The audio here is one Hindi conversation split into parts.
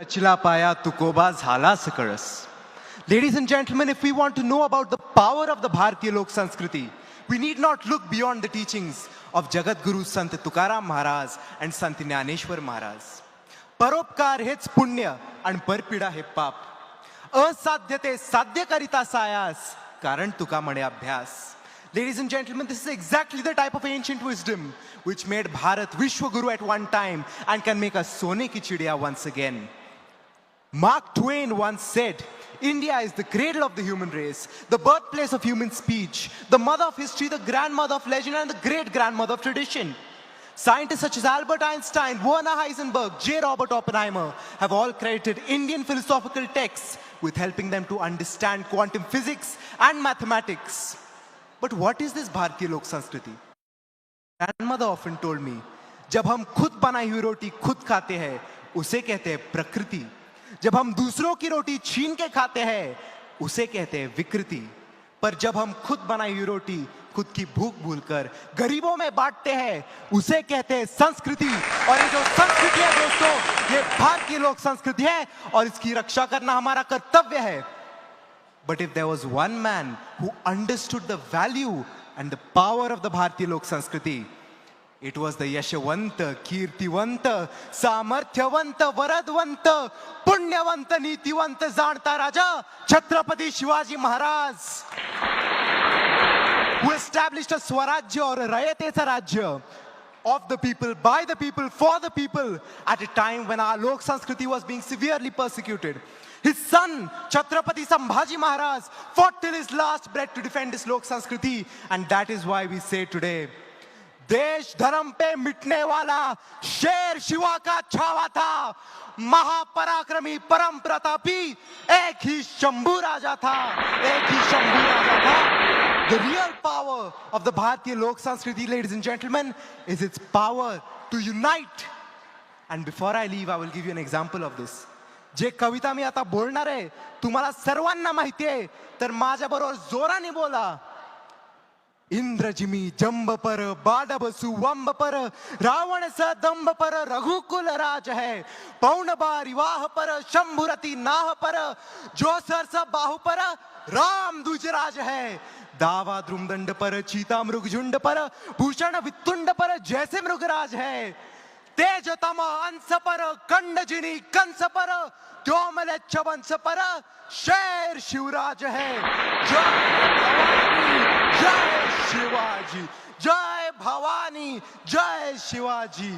रचला पाया तुकोबा झाला सकळस ladies and gentlemen if we want to know about the power of the Bharatiya Loksanskriti we need not look beyond the teachings of Jagadguru Sant Tukaram Maharaj and संत ज्ञानेश्वर महाराज परोपकार हेच पुण्य आणि परपिडा हे पाप असाध्य ते साध्य करिता सायास कारण तुका म्हणे अभ्यास ladies and gentlemen this is exactly the type of ancient wisdom which made Bharat Vishwaguru at one time and can make a sone Ki chidiya once again. Mark Twain once said, India is the cradle of the human race, the birthplace of human speech, the mother of history, the grandmother of legend, and the great grandmother of tradition. Scientists such as Albert Einstein, Werner Heisenberg, J. Robert Oppenheimer have all credited Indian philosophical texts with helping them to understand quantum physics and mathematics. But what is this Bharatiya Lok Sanskriti? grandmother often told me जब हम खुद बनाई हुई रोटी खुद खाते हैं उसे कहते हैं प्रकृति जब हम दूसरों की रोटी छीन के खाते हैं उसे कहते हैं विकृति। पर जब हम खुद बनाई हुई रोटी खुद की भूख भूलकर गरीबों में बांटते हैं उसे कहते हैं संस्कृति। और ये जो संस्कृति है दोस्तों ये भारतीय लोक संस्कृति है और इसकी रक्षा करना हमारा कर्तव्य है। But if there was one man who understood the value and the power of the Bharatiya Lok Sanskriti, it was the Yashavanta, Kirtivanta, Samarthyavanta, Varadvanta, Punyavanta, Nitiwanta, Zanta Raja, Chhatrapati Shivaji Maharaj, who established a Swarajya or a Rayatesa Rajya of the people, by the people, for the people, at a time when our Lok Sanskriti was being severely persecuted. His son, Chhatrapati Sambhaji Maharaj, fought till his last breath to defend his Lok Sanskriti, and that is why we say today, देश धर्म पे मिटने वाला शेर शिवा का छावा था। महापराक्रमी परम प्रतापी एक ही शंभू राजा था। एक ही शंभू राजा था। The real power of the Bharatiya Lok Sanskriti ladies and gentleman is its power to unite and before I leave I will give you an example of this जे कविता मी आता बोलणार आहे, तुम्हाला सर्वांना है आहे, तर माझ्याबरोबर जोराने बोला. इंद्रजिमी जंब पर बाडबसु वंब पर रावण स दंब पर रघुकुल राज है। पौन बारी वाह पर शंभुरति नाह पर जो सर स बाहु पर राम दुजराज है। दावा द्रुमदंड पर चीता मृग झुंड पर भूषण वितुंड पर जैसे मृगराज है। तेज तम अंश पर कंड जिनी कंस पर द्योमल चवंस पर शेर शिवराज है। जय जय शिवाजी, जय भवानी, जय शिवाजी।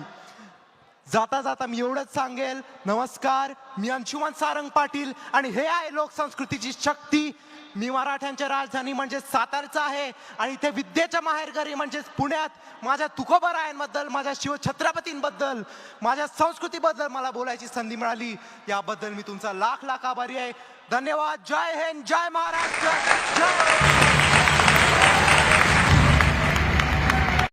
जाता जाता मी एवढंच सांगेल. नमस्कार मी अंशुमन सारंग पाटील आणि हे आहे लोकसंस्कृतीची शक्ती. मी मराठ्यांच्या राजधानी म्हणजे सातारचा आहे आणि इथे विद्येच्या माहेरघरी म्हणजेच पुण्यात माझ्या तुकोबरायांबद्दल माझ्या शिवछत्रपतींबद्दल माझ्या संस्कृतीबद्दल मला बोलायची संधी मिळाली. याबद्दल मी तुमचा लाख लाख आभारी आहे. धन्यवाद. जय हिंद. जय महाराष्ट्र. जय